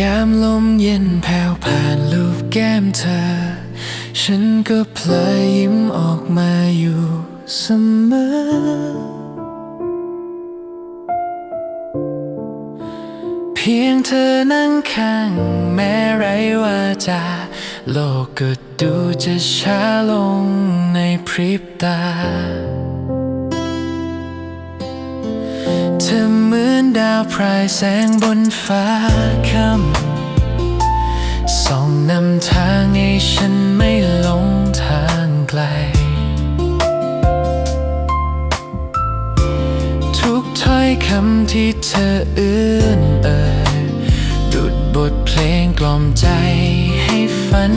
ยามลมเย็นแผ่วผ่านลูบแก้มเธอ ฉันก็เพลยยิ้มออกมาอยู่เสมอ เพียงเธอนั่งข้างแม้ไรว่าจะโลกก็ดูจะช้าลงในพริบตา ธอเหมือนดาวพรายแสงบนฟ้าค่ำส่องนำทางให้ฉันไม่หลงทางไกล ทุกถ้อยคำที่เธอเอื้อนเอ่ยดุดบทเพลงกล่อมใจให้ฝัน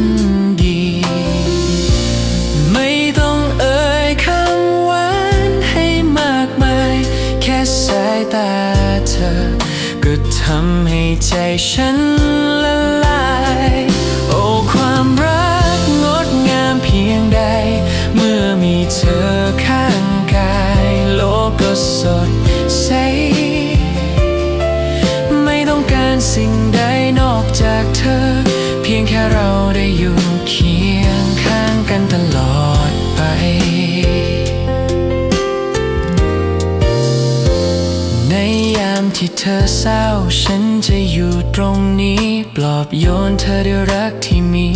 ก็ทำให้ใจฉัน ที่เธอเศร้า ฉันจะอยู่ตรงนี้ ปลอบโยนเธอด้วยรักที่มี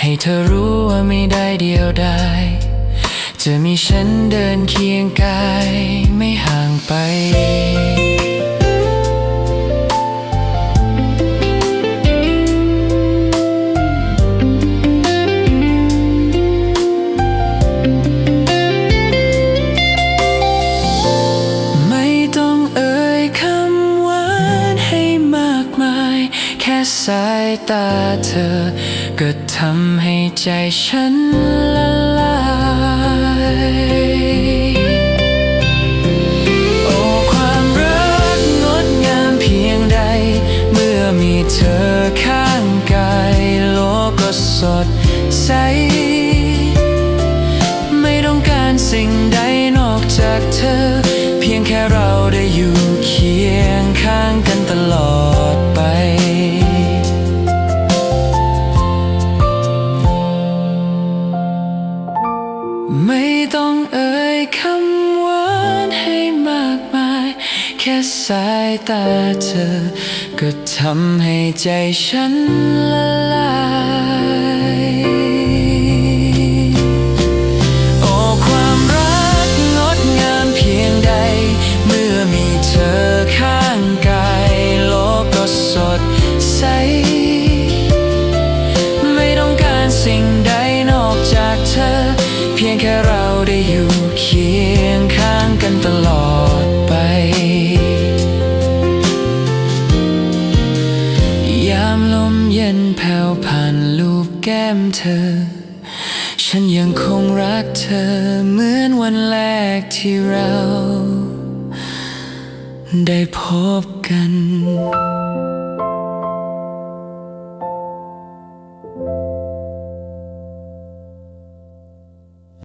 ให้เธอรู้ว่าไม่ได้เดียวดายจะมีฉันเดินเคียงกายไม่ห่าง สายตาเธอ ก็ทำให้ใจฉันละลายโอ้ความรักงดงามเพียงใด เมื่อมีเธอข้างกาย โลกก็สดใส คำหวานให้มากมาย แค่สายตาเธอ ก็ทำให้ใจฉันละลายโอ้ความรักงดงามเพียงใด เมื่อมีเธอข้างกายโลกก็สดใส ไม่ต้องการสิ่งใดนอกจากเธอ เพียงแค่เรา กันตลอดไป ยามลมเย็นแผ่วผ่านลูบแก้มเธอ ฉันยังคงรักเธอเหมือนวันแรกที่เรา ได้พบกัน